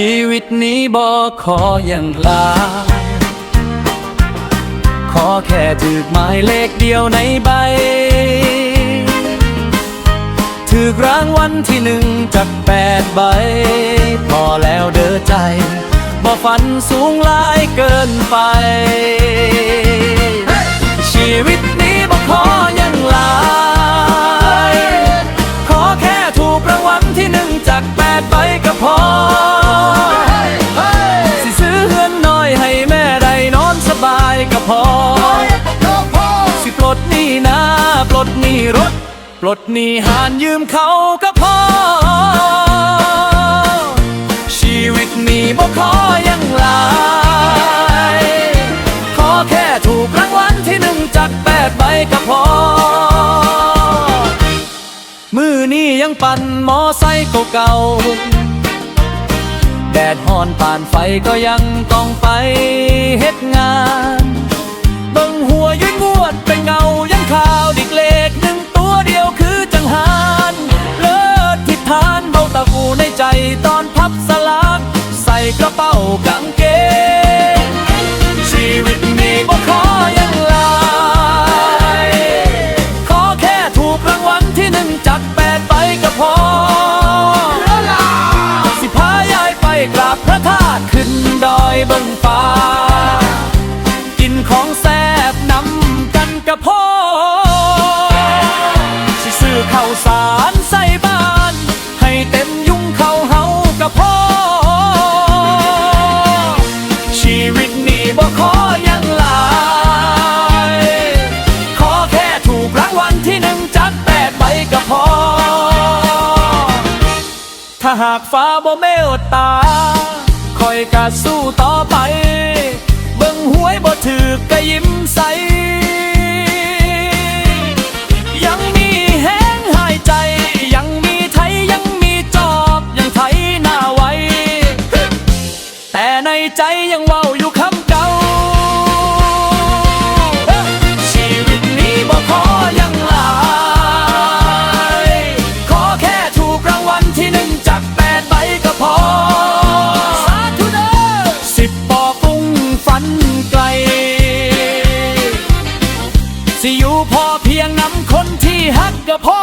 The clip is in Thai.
ชีวิตนี้บ่ขออย่างลา ขอแค่ถือหมายเลขเดียวในใบ ถือรางวัลที่หนึ่งจากแปดใบ พอแล้วเด้อใจบ่ฝันสูงลายเกินไป ชีวิต พอ สิปลดหนี้นาปลดหนี้รถ ปลดหนี้หานยืมเขาก็พอ ชีวิตนี้บ่ขอย่างหลายขอแค่ถูกรางวัลที่หนึ่งจากแปดใบก็พอ มือนี้ยังปั่นมอไซค์เก่าแดดฮอนป่านไฟก็ยังต้องไปเฮ็ดงาน วัวย้อยงวดเป็นเงายังข่าวดิกเลขหนึ่งตัวเดียวคือจังหารเลิศทิฐานเบาตะกูในใจตอนพับสลากใส่กระเป๋ากางเกง สารใส่บ้าน ให้เต็มยุงเขาเฮากะพอ ชีวิตนี้บ่ขออย่างหลาย ขอแค่ถูกรางวัลที่หนึ่งจัดแปดใบก็พอ ถ้าหากฟ้าบ่เมตตา คอยกะสู้ต่อไป เบิ่งหวยบ่ถือกกะยิ้มใส ใจยังเว้าอยู่คำเก่าชีวิตนี้บ่ขออย่างหลาย ขอแค่ถูกรางวัลที่หนึ่งจากแปดใบก็พอ สาธุเด้อสิบปอฟุ้งฝันไกล สิอยู่พอเพียงนำคนที่ฮักก็พอ